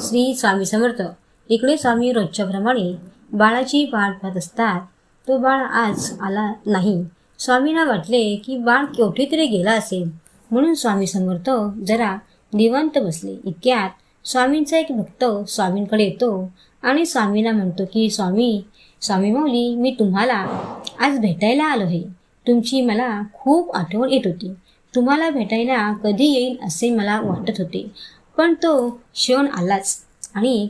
श्री स्वामी समर्थ. इकडे स्वामी रोजच्या प्रमाणे बाळाची वाट पाहत असतात. तो बाळ आज आला नाही. स्वामींना वाटले की बाळ कोठे तरी गेला असेल. म्हणून स्वामी समर्थ जरा निवांत बसले. इतक्यात स्वामींचा एक भक्त स्वामींकडे येतो आणि स्वामींना म्हणतो की स्वामी स्वामी मौली मी तुम्हाला आज भेटायला आलो आहे. तुमची मला खूप आठवण येत होती. तुम्हाला भेटायला कधी येईल असे मला वाटत होते. पण तो क्षण आलाच आणि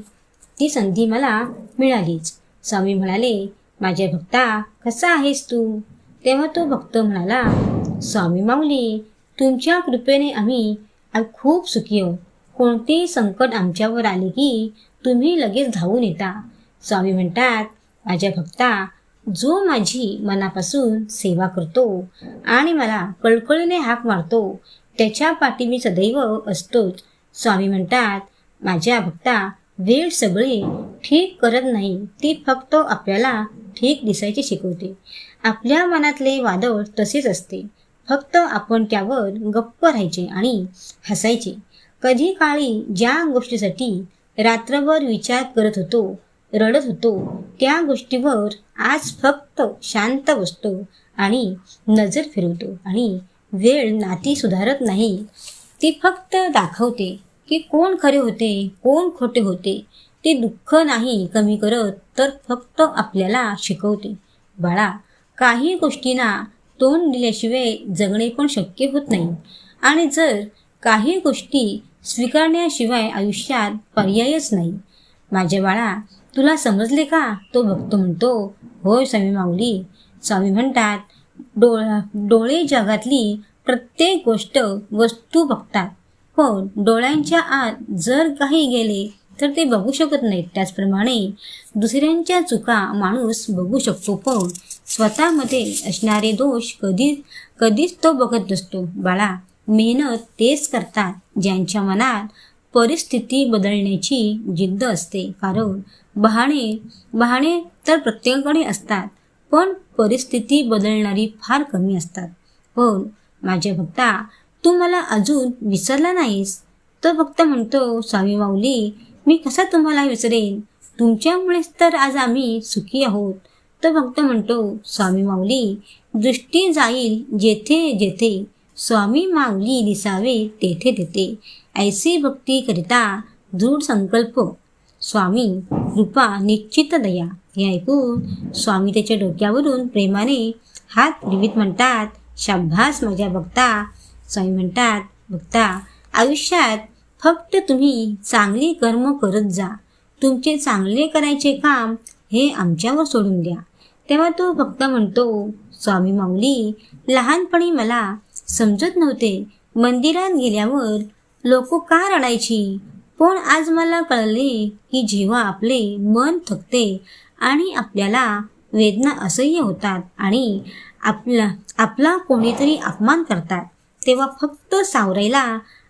ती संधी मला मिळालीच. स्वामी म्हणाले माझ्या भक्ता कसा आहेस तू? तेव्हा तो भक्त म्हणाला स्वामी माऊली तुमच्या कृपेने आम्ही खूप सुखी आहोत. कोणतेही संकट आमच्यावर आले की तुम्ही लगेच धावून येता. स्वामी म्हणतात माझ्या भक्ता जो माझी मनापासून सेवा करतो आणि मला कळकळीने हाक मारतो त्याच्या पाठी मी सदैव असतोच. स्वामी म्हणतात माझ्या भक्ता वेळ सगळे ठीक करत नाही. ती फक्त आपल्याला ठीक दिसायचे शिकवते. आपल्या मनातले वादळ तसेच असते. फक्त आपण त्यावर गप्प राहायचे आणि हसायचे. कधी काळी ज्या गोष्टीसाठी रात्रभर विचार करत होतो रडत होतो त्या गोष्टीवर आज फक्त शांत बसतो आणि नजर फिरवतो आणि वेळ नाती सुधारत नाही. ती फक्त दाखवते की कोण खरे होते कोण खोटे होते. ते दुःख नाही कमी करत तर फक्त आपल्याला शिकवते. बाळा काही गोष्टींना तोंड दिल्याशिवाय जगणे पण शक्य होत नाही. आणि जर काही गोष्टी स्वीकारण्याशिवाय आयुष्यात पर्यायच नाही. माझ्या बाळा तुला समजले का? तो भक्त म्हणतो होय स्वामी माऊली. स्वामी म्हणतात डोळा डोळे जगातली प्रत्येक गोष्ट वस्तू बघतात. पण डोळ्यांच्या आत जर काही गेले तर ते बघू शकत नाहीत. त्याचप्रमाणे दुसऱ्यांच्या चुका माणूस बघू शकतो पण स्वतःमध्ये असणारे दोष कधी कधीच तो बघत नसतो. बाळा मेहनत तेच करतात ज्यांच्या मनात परिस्थिती बदलण्याची जिद्द असते. कारण बहाणे बहाणे तर प्रत्येकाकडे असतात पण परिस्थिती बदलणारी फार कमी असतात. पण माझ्या भक्ता तू मला अजून विसरला नाहीस. तो भक्त म्हणतो स्वामी माऊली मी कसा तुम्हाला विसरेन? तुमच्यामुळेच तर आज आम्ही सुखी आहोत. तो भक्त म्हणतो स्वामी माऊली दृष्टी जाईल जेथे जेथे स्वामी माऊली दिसावे तेथे तेथे. ऐसी भक्ती करिता दृढ संकल्प. स्वामी कृपा निश्चित दया. हे ऐकून स्वामी त्याच्या डोक्यावरून प्रेमाने हात फिरवीत म्हणतात शाब्बास माझ्या बघता. स्वामी म्हणतात बघता आयुष्यात फक्त तुम्ही चांगली कर्म करत जा. तुमचे चांगले करायचे काम हे आमच्यावर सोडून द्या. तेव्हा तो भक्त म्हणतो स्वामी माऊली लहानपणी मला समजत नव्हते. मंदिरात गेल्यावर लोक का रडायची? पण आज मला कळले की जेव्हा आपले मन थकते आणि आपल्याला वेदना असह्य होतात आणि आपला आपला कोणीतरी अपमान करतात. तेव्हा फक्त सावरायला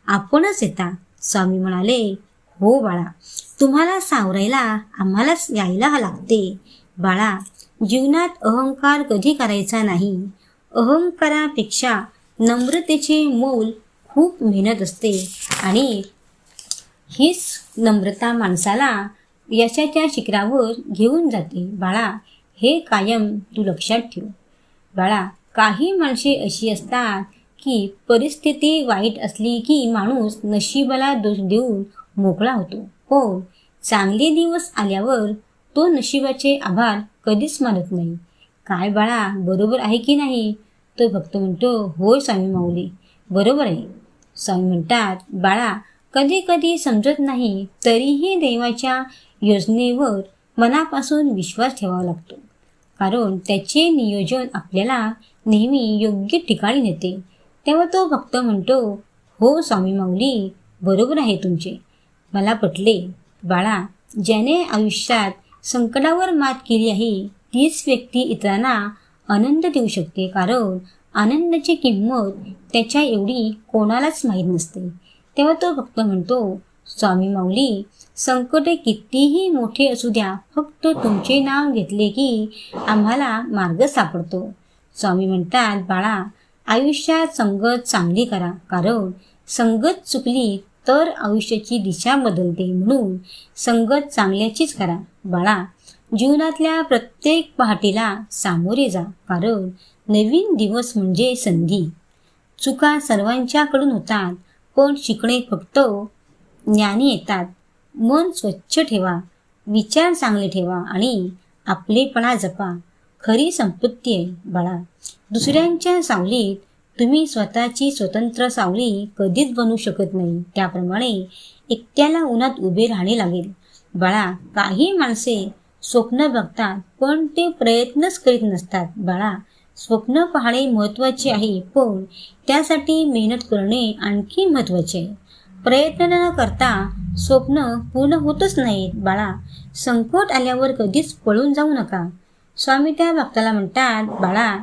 आपणच येता. स्वामी म्हणाले हो बाळा तुम्हाला सावरायला आम्हालाच यायला लागते. बाळा जीवनात अहंकार कधी करायचा नाही. अहंकारापेक्षा नम्रतेचे मोल खूप मेहनत असते आणि हीच नम्रता माणसाला यशाच्या शिखरावर घेऊन जाते. बाळा हे कायम तू लक्षात ठेव. बाळा काही माणसे अशी असतात की परिस्थिती वाईट असली की माणूस नशिबाला दोष देऊन मोकळा होतो. हो चांगले दिवस आल्यावर तो नशिबाचे आभार कधीच मानत नाही. काय बाळा बरोबर आहे की नाही? तो भक्त म्हणतो होय स्वामी माऊली बरोबर आहे. स्वामी म्हणतात बाळा कधी कधी समजत नाही तरीही देवाच्या योजनेवर मनापासून विश्वास ठेवावा लागतो. कारण त्याचे नियोजन आपल्याला नेहमी योग्य ठिकाणी नेते. तेव्हा तो भक्त म्हणतो हो स्वामी माऊली बरोबर आहे तुमचे. मला पटले. बाळा ज्याने आयुष्यात संकटावर मात केली आहे तीच व्यक्ती इतरांना आनंद देऊ शकते. कारण आनंदाची किंमत त्याच्या एवढी कोणालाच माहीत नसते. तेव्हा तो भक्त म्हणतो स्वामी माऊली संकटे कितीही मोठे असू द्या फक्त तुमचे नाव घेतले की आम्हाला मार्ग सापडतो. स्वामी म्हणतात बाळा आयुष्यात संगत चांगली करा कारण संगत चुकली तर आयुष्याची दिशा बदलते म्हणून संगत चांगल्याचीच करा. बाळा जीवनातल्या प्रत्येक पहाटेला सामोरे जा कारण नवीन दिवस म्हणजे संधी. चुका सर्वांच्याकडून होतात पण शिकणे फक्त ज्ञानी येतात. मन स्वच्छ ठेवा विचार चांगले ठेवा आणि आपलेपणा जपा. खरी संपत्ती आहे बाळा. दुसऱ्यांच्या सावलीत तुम्ही स्वतःची स्वतंत्र सावली कधीच बनवू शकत नाही. त्याप्रमाणे एकट्याला उन्हात उभे राहणे लागेल. बाळा काही माणसे स्वप्न बघतात पण ते प्रयत्नच करीत नसतात. बाळा स्वप्न पाहणे महत्त्वाचे आहे पण त्यासाठी मेहनत करणे आणखी महत्त्वाचे आहे. प्रयत्न न करता स्वप्न पूर्ण होतच नाहीत बाळा. संकट आल्यावर कधीच पळून जाऊ नका. स्वामी त्या भक्ताला म्हणतात बाळा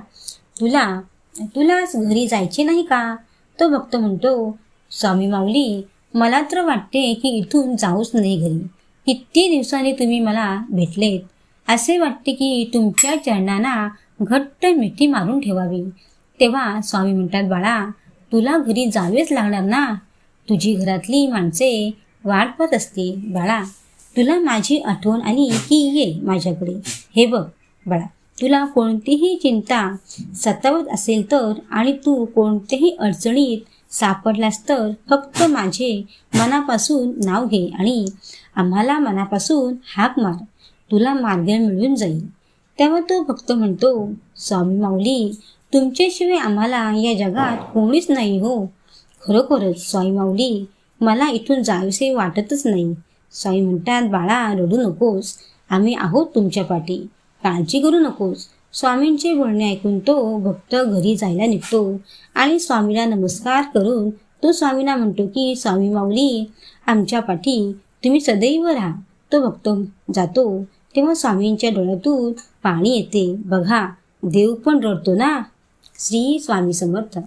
तुला तुलाच घरी जायचे नाही का? तो भक्त म्हणतो स्वामी माऊली मला तर वाटते की इथून जाऊच नाही घरी. किती दिवसांनी तुम्ही मला भेटलेत. असे वाटते की तुमच्या चरणांना घट्ट मिठी मारून ठेवावी. तेव्हा स्वामी म्हणतात बाळा तुला घरी जावेच लागणार ना? तुझी घरातली माणसे वाट पाहत असतील बाळा. तुला माझी आठवण आली की ये माझ्याकडे. हे बघ बाळा. तुला कोणतीही चिंता सतावत असेल तर आणि तू कोणत्याही अडचणीत सापडलास तर फक्त माझे मनापासून नाव घे आणि आम्हाला मनापासून हाक मार. तुला मार्ग मिळून जाईल. तेव्हा तो भक्त म्हणतो स्वामी माऊली तुमच्याशिवाय आम्हाला या जगात कोणीच नाही हो. खरोखरच स्वाई माऊली मला इथून जावेसे वाटतच नाही. स्वाई म्हणतात बाळा रडू नकोस. आम्ही आहोत तुमच्या पाठी. काळजी करू नकोस. स्वामींचे बोलणे ऐकून तो भक्त घरी जायला निघतो आणि स्वामीला नमस्कार करून तो स्वामींना म्हणतो की स्वामी माऊली आमच्या पाठी तुम्ही सदैव राहा. तो भक्त जातो. तेव्हा स्वामींच्या डोळ्यातून पाणी येते. बघा देव पण रडतो ना? श्री स्वामी समर्थ.